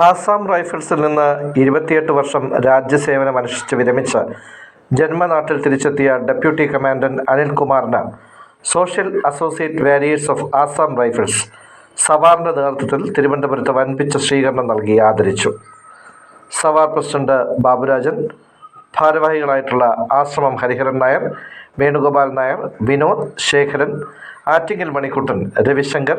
ആസാം റൈഫിൾസിൽ നിന്ന് ഇരുപത്തിയെട്ട് വർഷം രാജ്യസേവനം അനുഷ്ഠിച്ച് വിരമിച്ച് ജന്മനാട്ടിൽ തിരിച്ചെത്തിയ deputy commandant അനിൽകുമാറിന് social associate warriors of Assam rifles സവാറിന്റെ നേതൃത്വത്തിൽ തിരുവനന്തപുരത്ത് വൻപിച്ച സ്വീകരണം നൽകി ആദരിച്ചു. സവാർ പ്രസിഡന്റ് ബാബുരാജൻ ഭാരവാഹികളായിട്ടുള്ള ആശ്രമം ഹരിഹരൻ നായർ വേണുഗോപാൽ നായർ വിനോദ് ശേഖരൻ ആറ്റിങ്ങൽ മണിക്കുട്ടൻ രവിശങ്കർ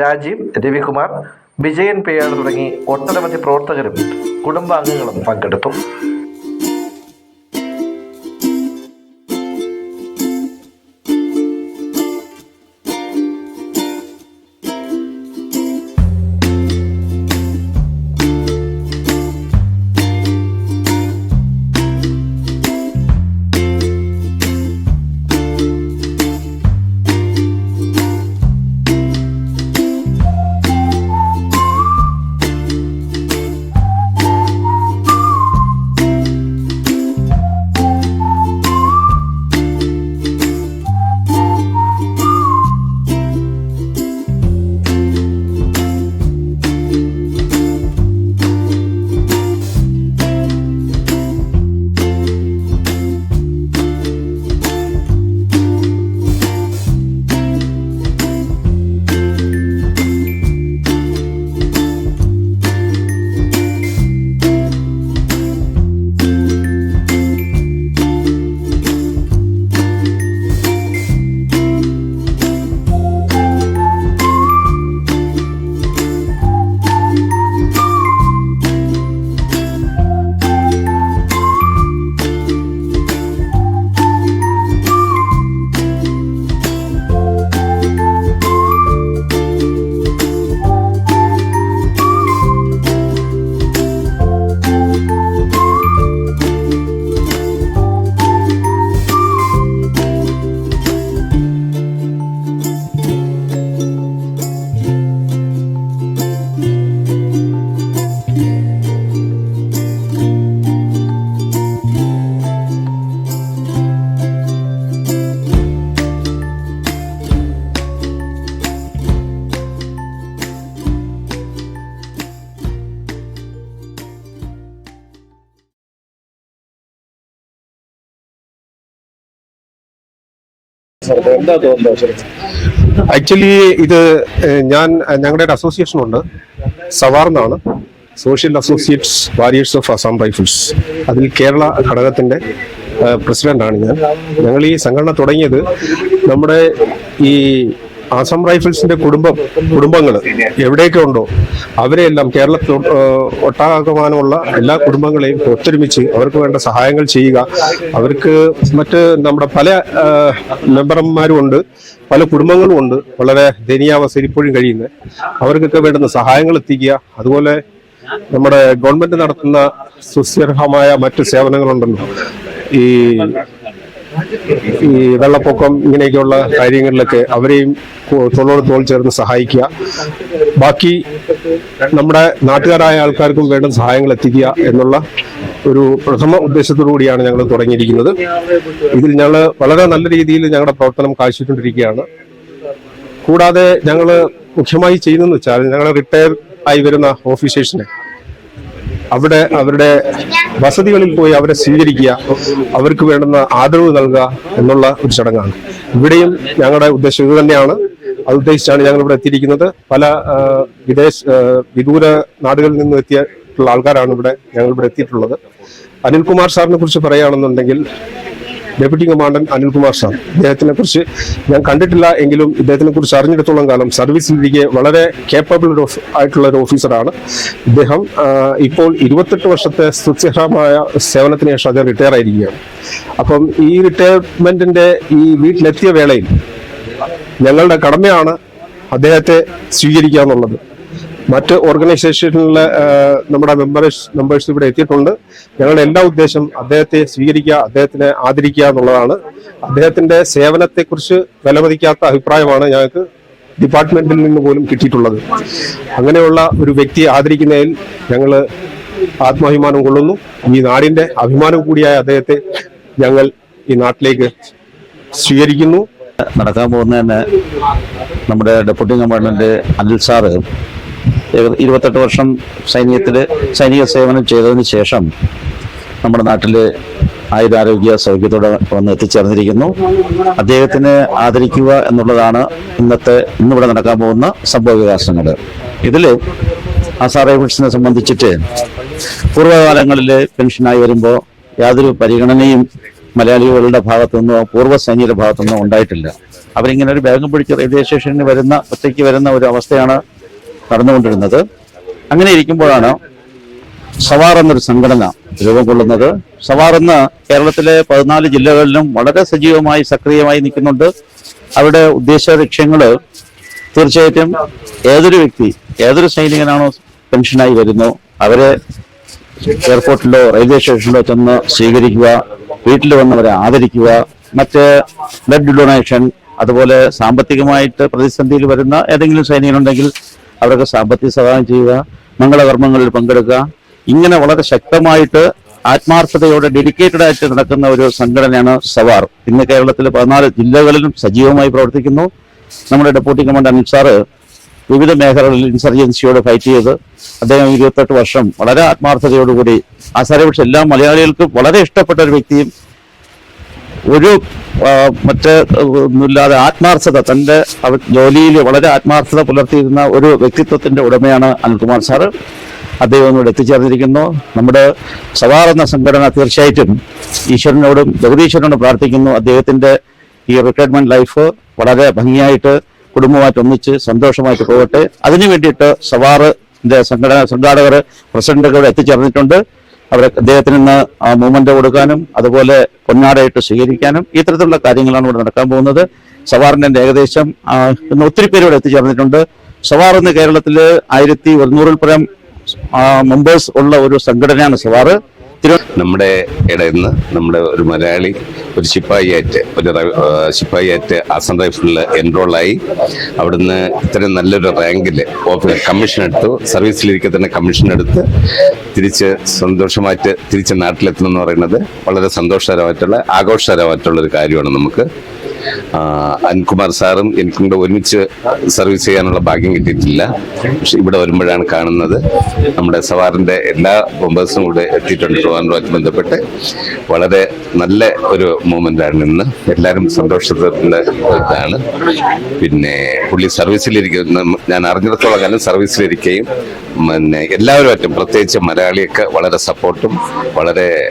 രാജീവ് രവികുമാർ വിജയൻ പേയാട് തുടങ്ങി ഒട്ടനവധി പ്രവർത്തകരും കുടുംബാംഗങ്ങളും പങ്കെടുത്തു. എന്താ തോന്നുന്നത് ആക്ച്വലി ഇത് ഞാൻ ഞങ്ങളുടെ ഒരു അസോസിയേഷൻ ഉണ്ട്. സവാർ എന്നാണ്. Social associates warriors of Assam rifles അതിൽ കേരള ഘടകത്തിന്റെ പ്രസിഡന്റാണ് ഞാൻ. ഞങ്ങൾ ഈ സംഘടന തുടങ്ങിയത് നമ്മുടെ ഈ ആസാം റൈഫിൾസിന്റെ കുടുംബം കുടുംബങ്ങൾ എവിടെയൊക്കെ ഉണ്ടോ അവരെയെല്ലാം കേരളത്തിൽ ഒട്ടാകമാനമുള്ള എല്ലാ കുടുംബങ്ങളെയും ഒത്തൊരുമിച്ച് അവർക്ക് വേണ്ട സഹായങ്ങൾ ചെയ്യുക. അവർക്ക് മറ്റ് നമ്മുടെ പല മെമ്പർമാരും ഉണ്ട് പല കുടുംബങ്ങളും ഉണ്ട്. വളരെ ദയനീയാവസ്ഥയിൽ ഇപ്പോഴും കഴിയുന്നത്. അവർക്കൊക്കെ വേണ്ടുന്ന സഹായങ്ങൾ എത്തിക്കുക. അതുപോലെ നമ്മുടെ ഗവൺമെന്റ് നടത്തുന്ന സുസ്ഥിരമായ മറ്റ് സേവനങ്ങളുണ്ടല്ലോ. ഈ ഈ വെള്ളപ്പൊക്കം ഇങ്ങനെയൊക്കെയുള്ള കാര്യങ്ങളിലൊക്കെ അവരെയും തോളോട് തോൾ ചേർന്ന് സഹായിക്കുക. ബാക്കി നമ്മുടെ നാട്ടുകാരായ ആൾക്കാർക്കും വേണ്ട സഹായങ്ങൾ എത്തിക്കുക എന്നുള്ള ഒരു പ്രഥമ ഉദ്ദേശത്തോടു കൂടിയാണ് ഞങ്ങൾ തുടങ്ങിയിരിക്കുന്നത്. ഇതിൽ ഞങ്ങൾ വളരെ നല്ല രീതിയിൽ ഞങ്ങളുടെ പ്രവർത്തനം കാഴ്ചവെച്ചുകൊണ്ടിരിക്കുകയാണ്. കൂടാതെ ഞങ്ങൾ മുഖ്യമായി ചെയ്യുന്നതെന്ന് വെച്ചാൽ ഞങ്ങൾ റിട്ടയർ ആയി വരുന്ന ഓഫീസേഴ്സിനെ അവിടെ അവരുടെ വസതികളിൽ പോയി അവരെ സ്വീകരിക്കുക അവർക്ക് വേണ്ടുന്ന ആദരവ് നൽകുക എന്നുള്ള ഒരു ചടങ്ങാണ്. ഇവിടെയും ഞങ്ങളുടെ ഉദ്ദേശം ഇത് തന്നെയാണ്. അത് ഉദ്ദേശിച്ചാണ് ഞങ്ങൾ ഇവിടെ എത്തിയിരിക്കുന്നത്. പല വിദേശ വിദൂര നാടുകളിൽ നിന്നും എത്തിയിട്ടുള്ള ആൾക്കാരാണ് ഇവിടെ ഞങ്ങൾ ഇവിടെ എത്തിയിട്ടുള്ളത്. അനിൽകുമാർ സാറിനെ കുറിച്ച് പറയുകയാണെന്നുണ്ടെങ്കിൽ ഡെപ്യൂട്ടി കമാൻഡന്റ് അനിൽകുമാർ സാർ. ഇദ്ദേഹത്തിനെ കുറിച്ച് ഞാൻ കണ്ടിട്ടില്ല എങ്കിലും ഇദ്ദേഹത്തിനെ കുറിച്ച് അറിഞ്ഞിടത്തോളം കാലം സർവീസിലിരിക്കെ വളരെ കേപ്പബിൾ ആയിട്ടുള്ള ഒരു ഓഫീസറാണ്. ഇദ്ദേഹം ഇപ്പോൾ ഇരുപത്തെട്ട് വർഷത്തെ സുസ്ഥിരമായ സേവനത്തിന് ശേഷം അദ്ദേഹം റിട്ടയർ ആയിരിക്കുകയാണ്. അപ്പം ഈ റിട്ടയർമെന്റിന്റെ ഈ വീട്ടിലെത്തിയ വേളയിൽ ഞങ്ങളുടെ കടമയാണ് അദ്ദേഹത്തെ സ്വീകരിക്കുക എന്നുള്ളത് മറ്റ് ഓർഗനൈസേഷനിലെ നമ്മുടെ മെമ്പേഴ്സ് മെമ്പേഴ്സ് ഇവിടെ എത്തിയിട്ടുണ്ട്. ഞങ്ങളുടെ എല്ലാ ഉദ്ദേശം അദ്ദേഹത്തെ സ്വീകരിക്കുക അദ്ദേഹത്തിനെ ആദരിക്കുക എന്നുള്ളതാണ്. അദ്ദേഹത്തിന്റെ സേവനത്തെക്കുറിച്ച് വിലമതിക്കാത്ത അഭിപ്രായമാണ് ഞങ്ങൾക്ക് ഡിപ്പാർട്ട്മെന്റിൽ നിന്ന് പോലും കിട്ടിയിട്ടുള്ളത്. അങ്ങനെയുള്ള ഒരു വ്യക്തിയെ ആദരിക്കുന്നതിൽ ഞങ്ങൾ ആത്മാഭിമാനം കൊള്ളുന്നു. ഈ നാടിന്റെ അഭിമാനം കൂടിയായ അദ്ദേഹത്തെ ഞങ്ങൾ ഈ നാട്ടിലേക്ക് സ്വീകരിക്കുന്നു. നടക്കാൻ പോകുന്ന തന്നെ നമ്മുടെ ഡെപ്യൂട്ടി കമാൻഡന്റ് അനിൽ സാറ് ഇരുപത്തെട്ട് വർഷം സൈന്യത്തിൽ സൈനിക സേവനം ചെയ്തതിന് ശേഷം നമ്മുടെ നാട്ടിൽ ആയുരാരോഗ്യ സൗഖ്യത്തോടെ വന്ന് എത്തിച്ചേർന്നിരിക്കുന്നു. അദ്ദേഹത്തിനെ ആദരിക്കുക എന്നുള്ളതാണ് ഇന്നത്തെ ഇന്നിവിടെ നടക്കാൻ പോകുന്ന സംഭവ വികാസങ്ങൾ. ഇതിൽ ആസാ റൈഫിൾസിനെ സംബന്ധിച്ചിട്ട് പൂർവകാലങ്ങളിൽ പെൻഷനായി വരുമ്പോൾ യാതൊരു പരിഗണനയും മലയാളികളുടെ ഭാഗത്തുനിന്നോ പൂർവ സൈനികരുടെ ഭാഗത്തുനിന്നോ ഉണ്ടായിട്ടില്ല. അവരിങ്ങനെ ഒരു ബാഗും പിടിച്ച് റെയിൽവേ സ്റ്റേഷനിൽ വരുന്ന ഒറ്റയ്ക്ക് വരുന്ന ഒരു അവസ്ഥയാണ് നടന്നുകൊണ്ടിരുന്നത്. അങ്ങനെ ഇരിക്കുമ്പോഴാണ് സവാർ എന്നൊരു സംഘടന രൂപം കൊള്ളുന്നത് സവാർ എന്ന കേരളത്തിലെ പതിനാല് ജില്ലകളിലും വളരെ സജീവമായി സക്രിയമായി നിൽക്കുന്നുണ്ട്. അവരുടെ ഉദ്ദേശ ലക്ഷ്യങ്ങൾ തീർച്ചയായിട്ടും ഏതൊരു വ്യക്തി ഏതൊരു സൈനികനാണോ പെൻഷനായി വരുന്നു അവരെ എയർപോർട്ടിലോ റെയിൽവേ സ്റ്റേഷനിലോ ചെന്ന് സ്വീകരിക്കുക വീട്ടിൽ വന്നവരെ ആദരിക്കുക മറ്റ് ബ്ലഡ് ഡൊണേഷൻ അതുപോലെ സാമ്പത്തികമായിട്ട് പ്രതിസന്ധിയിൽ വരുന്ന ഏതെങ്കിലും സൈനികനുണ്ടെങ്കിൽ അവർക്ക് സാമ്പത്തിക സഹായം ചെയ്യുക മംഗളകർമ്മങ്ങളിൽ പങ്കെടുക്കുക. ഇങ്ങനെ വളരെ ശക്തമായിട്ട് ആത്മാർത്ഥതയോടെ ഡെഡിക്കേറ്റഡ് ആയിട്ട് നടക്കുന്ന ഒരു സംഘടനയാണ് സവാർ. ഇന്ന് കേരളത്തിലെ പതിനാല് ജില്ലകളിലും സജീവമായി പ്രവർത്തിക്കുന്നു. നമ്മുടെ ഡെപ്യൂട്ടി കമാൻഡർ അനിൽ സാറ് വിവിധ മേഖലകളിൽ ഇൻസർജൻസിയോട് ഫൈറ്റ് ചെയ്ത് അദ്ദേഹം ഇരുപത്തെട്ട് വർഷം വളരെ ആത്മാർത്ഥതയോടുകൂടി ആ ആസാരപക്ഷ എല്ലാ മലയാളികൾക്കും വളരെ ഇഷ്ടപ്പെട്ട ഒരു വ്യക്തിയും ഒരു മറ്റ് ഒന്നുമില്ലാതെ ആത്മാർത്ഥത തന്റെ ജോലിയിൽ വളരെ ആത്മാർത്ഥത പുലർത്തിയിരുന്ന ഒരു വ്യക്തിത്വത്തിന്റെ ഉടമയാണ് അനിൽകുമാർ സാറ്. അദ്ദേഹം ഇവിടെ എത്തിച്ചേർന്നിരിക്കുന്നു. നമ്മുടെ സവാർ എന്ന സംഘടന തീർച്ചയായിട്ടും ഈശ്വരനോടും ജഗദീശ്വരനോടും പ്രാർത്ഥിക്കുന്നു. അദ്ദേഹത്തിന്റെ ഈ റിട്ടയർമെന്റ് ലൈഫ് വളരെ ഭംഗിയായിട്ട് കുടുംബമായിട്ട് ഒന്നിച്ച് സന്തോഷമായിട്ട് പോകട്ടെ. അതിനു വേണ്ടിയിട്ട് സവാറിന്റെ സംഘടന സംഘാടകർ പ്രസിഡന്റുകൾ എത്തിച്ചേർന്നിട്ടുണ്ട്. അവരെ അദ്ദേഹത്തിന് ഇന്ന് മൂവ്മെന്റ് കൊടുക്കാനും അതുപോലെ പൊന്നാടയിട്ട് സ്വീകരിക്കാനും ഈ തരത്തിലുള്ള കാര്യങ്ങളാണ് ഇവിടെ നടക്കാൻ പോകുന്നത്. സവാറിന്റെ ഏകദേശം ഇന്ന് ഒത്തിരി പേര് ഇവിടെ എത്തിച്ചേർന്നിട്ടുണ്ട്. സവാർ ഇന്ന് കേരളത്തിൽ ആയിരത്തി ഒരുന്നൂറിൽ പരം മെമ്പേഴ്സ് ഉള്ള ഒരു സംഘടനയാണ് തിരു നമ്മുടെ ഇടയിൽ നിന്ന് നമ്മുടെ ഒരു മലയാളി ഒരു ശിപ്പായിയായിട്ട് ഒരു ശിപ്പായിയായിട്ട് ആസാം റൈഫിളിൽ എൻറോളായി. അവിടുന്ന് ഇത്രയും നല്ലൊരു റാങ്കിൽ കമ്മീഷൻ എടുത്തു. സർവീസിലിരിക്കെ തന്നെ കമ്മീഷൻ എടുത്ത് തിരിച്ച് സന്തോഷമായിട്ട് തിരിച്ച് നാട്ടിലെത്തുന്നു എന്ന് പറയുന്നത് വളരെ സന്തോഷകരമായിട്ടുള്ള ആഘോഷകരമായിട്ടുള്ള ഒരു കാര്യമാണ് നമുക്ക്. ആ, അനിൽകുമാർ സാറും എനിക്കും കൂടെ ഒരുമിച്ച് സർവീസ് ചെയ്യാനുള്ള ഭാഗ്യം കിട്ടിയിട്ടില്ല. പക്ഷെ ഇവിടെ വരുമ്പോഴാണ് കാണുന്നത്. നമ്മുടെ സവാറിന്റെ എല്ലാ ബോംബേഴ്സും കൂടെ എത്തിയിട്ടുണ്ട്. ട്രിവാൻഡ്രമായിട്ട് ബന്ധപ്പെട്ട് വളരെ നല്ല ഒരു മൂമെന്റാണ് ഇന്ന്. എല്ലാവരും സന്തോഷത്തിന്റെ ഇതാണ്. പിന്നെ പുള്ളി സർവീസിലിരിക്കുന്ന ഞാൻ അറിഞ്ഞിടത്തോളം കാലം സർവീസിലിരിക്കുകയും പിന്നെ എല്ലാവരുമായിട്ടും പ്രത്യേകിച്ച് മലയാളിയൊക്കെ വളരെ സപ്പോർട്ടും വളരെ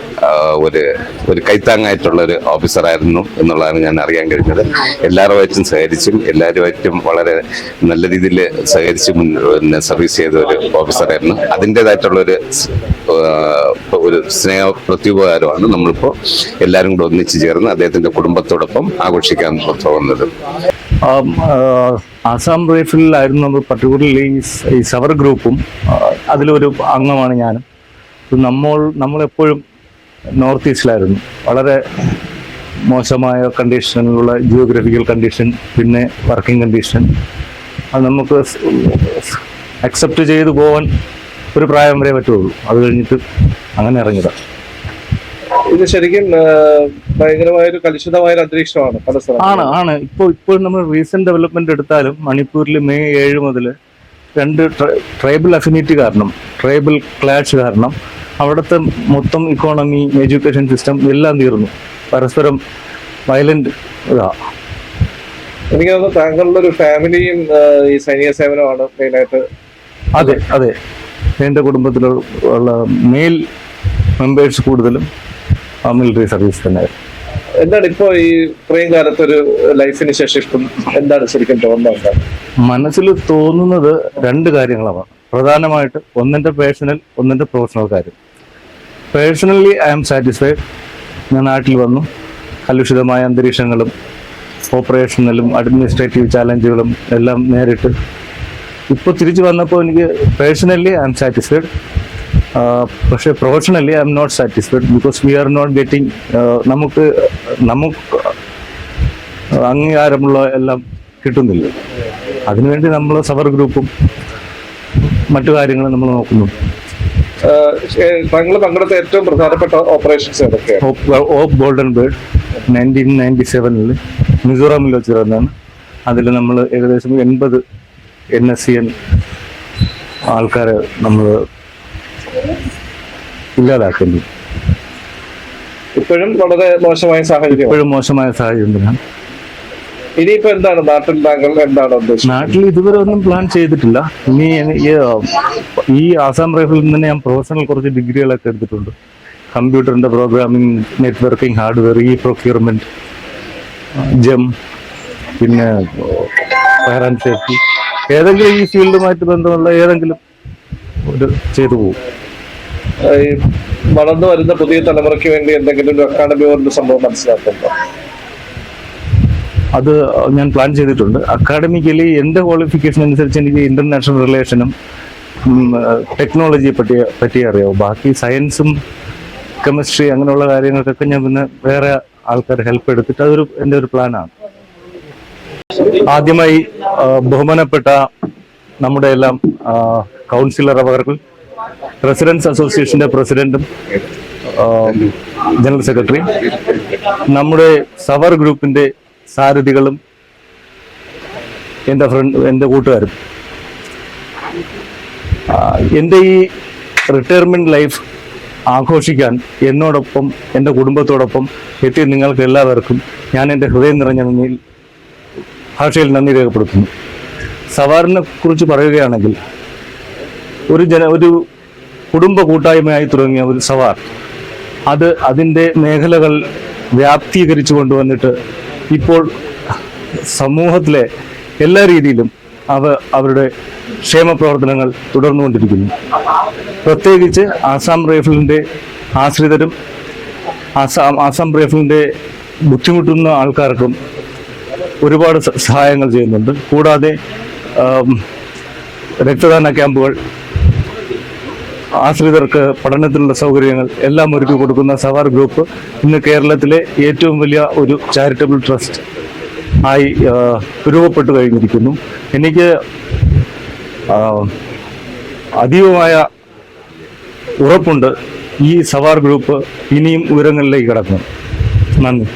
ഒരു ഒരു കൈത്താങ്ങായിട്ടുള്ള ഒരു ഓഫീസറായിരുന്നു എന്നുള്ളതാണ് ഞാൻ അറിയാൻ കഴിഞ്ഞത് എല്ലാവരുമായിട്ടും സഹകരിച്ചും എല്ലാവരുമായിട്ടും വളരെ നല്ല രീതിയിൽ സഹകരിച്ച് പിന്നെ സർവീസ് ചെയ്ത ഒരു ഓഫീസറായിരുന്നു അതിന്റെതായിട്ടുള്ളൊരു ഒരു സ്നേഹ പ്രത്യുപകാരമാണ് നമ്മളിപ്പോൾ എല്ലാവരും കൂടെ ഒന്നിച്ചു ചേർന്ന് അദ്ദേഹത്തിന്റെ കുടുംബത്തോടൊപ്പം ആഘോഷിക്കാൻ പോകുന്നത്. ആസാം റൈഫിളിലായിരുന്നു നമ്മൾ പർട്ടിക്കുലർലി ഈ സവർ ഗ്രൂപ്പും അതിലൊരു അംഗമാണ് ഞാനും. നമ്മൾ നമ്മളെപ്പോഴും നോർത്ത് ഈസ്റ്റിലായിരുന്നു. വളരെ മോശമായ കണ്ടീഷനിലുള്ള ജിയോഗ്രഫിക്കൽ കണ്ടീഷൻ പിന്നെ വർക്കിംഗ് കണ്ടീഷൻ അത് നമുക്ക് അക്സെപ്റ്റ് ചെയ്ത് പോകാൻ ഒരു പ്രായം വരെ പറ്റുള്ളൂ. അത് കഴിഞ്ഞിട്ട് അങ്ങനെ ഇറങ്ങിയതാണ് ഇത് ശരിക്കും ഭയങ്കരമായൊരു ഭയങ്കരമായ ഒരു കലുഷിതമായ ഒരു അന്തരീക്ഷമാണ് പല സ്ഥലം ആണ് ആണ്. ഇപ്പോൾ ഇപ്പോൾ നമ്മൾ റീസെന്റ് ഡെവലപ്മെന്റ് എടുത്താലും മണിപ്പൂരിൽ മെയ് ഏഴ് മുതൽ രണ്ട് ട്രൈബൽ അഫിനിറ്റി കാരണം ട്രൈബൽ ക്ലാഷ് കാരണം അവിടുത്തെ മൊത്തം ഇക്കോണമി എഡ്യൂക്കേഷൻ സിസ്റ്റം എല്ലാം തീർന്നു. പരസ്പരം വയലന്റ് ഇതാ. എനിക്ക് തോന്നുന്നു താങ്കളുടെ ഒരു ഫാമിലിയും ഈ സൈനിക സേവനമാണ് മെയിനായിട്ട്. അതെ അതെ. എന്റെ കുടുംബത്തിലുള്ള മെയിൽ മെമ്പേഴ്സ് കൂടുതലും മിലിറ്ററി സർവീസ് തന്നെയായിരുന്നു എന്താണ് ഇപ്പോ ഈ ഇത്രയും കാലത്തൊരു ലൈഫിന് ശേഷം ഇപ്പം എന്താണ് ശരിക്കും തോന്നുന്നത്? മനസ്സിൽ തോന്നുന്നത് രണ്ട് കാര്യങ്ങളാണ്. പ്രധാനമായിട്ട് ഒന്നിന്റെ പേഴ്സണൽ ഒന്നിന്റെ പ്രൊഫഷണൽ കാര്യം. പേഴ്സണലി ഐ ആം സാറ്റിസ്ഫൈഡ് ഞാൻ നാട്ടിൽ വന്നു. കലുഷിതമായ അന്തരീക്ഷങ്ങളും ഓപ്പറേഷനലും അഡ്മിനിസ്ട്രേറ്റീവ് ചാലഞ്ചുകളും എല്ലാം നേരിട്ട്. ഇപ്പോൾ തിരിച്ചു വന്നപ്പോൾ എനിക്ക് പേഴ്സണലി ഐ ആം സാറ്റിസ്ഫൈഡ് പക്ഷേ professionally I'm not satisfied because we are not getting നമുക്ക് നമുക്ക് അംഗീകാരമുള്ള എല്ലാം കിട്ടുന്നില്ല. അതിനുവേണ്ടി നമ്മൾ സവർ ഗ്രൂപ്പും മറ്റു കാര്യങ്ങളും നമ്മൾ നോക്കുന്നു. താങ്കൾ പങ്കെടുത്ത ഏറ്റവും പ്രധാനപ്പെട്ട ഓപ്പറേഷൻസ് ഏതൊക്കെയാണ്? Op golden bird nineteen ninety സെവനിൽ മിസോറാമിൽ വെച്ച് നടന്നതാണ് അതിൽ നമ്മൾ ഏകദേശം എൺപത് എൻ എസ് സി എൻ ആൾക്കാരെ നമ്മൾ ഇല്ലാതാക്കുന്നു. ഇപ്പോഴും വളരെ മോശമായ സാഹചര്യം ഇപ്പോഴും മോശമായ സാഹചര്യം ഇനിയിപ്പോ എന്താണ് നാട്ടിൽ താങ്കൾ എന്താണ് നാട്ടിൽ ഇതുവരെ ഒന്നും പ്ലാൻ ചെയ്തിട്ടില്ല. ഇനി ഈ ആസാം റൈഫിൽ നിന്ന് ഞാൻ പ്രൊഫഷണൽ കുറച്ച് ഡിഗ്രികളൊക്കെ എടുത്തിട്ടുണ്ട്. കമ്പ്യൂട്ടറിന്റെ പ്രോഗ്രാമിംഗ് നെറ്റ്വർക്കിംഗ് ഹാർഡ്വെയർ ഈ പ്രൊക്യൂർമെന്റ് ജം പിന്നെ ഫയർ ആൻഡ് സേഫ്റ്റി ഏതെങ്കിലും ഈ ഫീൽഡുമായിട്ട് ബന്ധമുള്ള ഏതെങ്കിലും ഒരു ചെയ്തു പോകും. വളർന്നു വരുന്ന പുതിയ തലമുറയ്ക്ക് വേണ്ടി എന്തെങ്കിലും ഒരു അക്കാഡമി പോലുള്ള സംഭവം മനസ്സിലാക്കുന്നുണ്ടോ? അത് ഞാൻ പ്ലാൻ ചെയ്തിട്ടുണ്ട്. അക്കാഡമിക്കലി എന്റെ ക്വാളിഫിക്കേഷൻ അനുസരിച്ച് എനിക്ക് ഇന്റർനാഷണൽ റിലേഷനും ടെക്നോളജിയെ പറ്റി പറ്റി അറിയാവും. ബാക്കി സയൻസും കെമിസ്ട്രി അങ്ങനെയുള്ള കാര്യങ്ങൾക്കൊക്കെ ഞാൻ പിന്നെ വേറെ ആൾക്കാർ ഹെൽപ്പ് എടുത്തിട്ട് അതൊരു എന്റെ ഒരു പ്ലാനാണ് ആദ്യമായി ബഹുമാനപ്പെട്ട നമ്മുടെ എല്ലാം കൗൺസിലർ അവർ റെസിഡൻസ് അസോസിയേഷന്റെ പ്രസിഡന്റും ജനറൽ സെക്രട്ടറി നമ്മുടെ സവർ ഗ്രൂപ്പിന്റെ സാരഥികളും എന്റെ ഫ്രണ്ട് എന്റെ കൂട്ടുകാരും. എന്റെ ഈ റിട്ടയർമെന്റ് ലൈഫ് ആഘോഷിക്കാൻ എന്നോടൊപ്പം എന്റെ കുടുംബത്തോടൊപ്പം എത്തിയ നിങ്ങൾക്ക് എല്ലാവർക്കും ഞാൻ എന്റെ ഹൃദയം നിറഞ്ഞ നന്ദിയിൽ ഭാഷയിൽ നന്ദി രേഖപ്പെടുത്തുന്നു. സവാറിനെ കുറിച്ച് പറയുകയാണെങ്കിൽ ഒരു ജന ഒരു കുടുംബ കൂട്ടായ്മയായി തുടങ്ങിയ ഒരു സവാർ അത് അതിന്റെ മേഖലകൾ വ്യാപ്തീകരിച്ചു കൊണ്ടുവന്നിട്ട് ഇപ്പോൾ സമൂഹത്തിലെ എല്ലാ രീതിയിലും അവ അവരുടെ ക്ഷേമ പ്രവർത്തനങ്ങൾ തുടർന്നുകൊണ്ടിരിക്കുന്നു. പ്രത്യേകിച്ച് ആസാം റൈഫിളിന്റെ ആശ്രിതരും ആസാം ആസാം റൈഫിളിന്റെ ബുദ്ധിമുട്ടുന്ന ആൾക്കാർക്കും ഒരുപാട് സഹായങ്ങൾ ചെയ്യുന്നുണ്ട്. കൂടാതെ രക്തദാന ക്യാമ്പുകൾ ആശ്രിതർക്ക് പഠനത്തിനുള്ള സൗകര്യങ്ങൾ എല്ലാം ഒരുക്കി കൊടുക്കുന്ന സവാർ ഗ്രൂപ്പ് ഇന്ന് കേരളത്തിലെ ഏറ്റവും വലിയ ഒരു ചാരിറ്റബിൾ ട്രസ്റ്റ് ആയി രൂപപ്പെട്ടു കഴിഞ്ഞിരിക്കുന്നു. എനിക്ക് അതീവമായ ഉറപ്പുണ്ട് ഈ സവാർ ഗ്രൂപ്പ് ഇനിയും ഉയരങ്ങളിലേക്ക് കടക്കും. നന്ദി.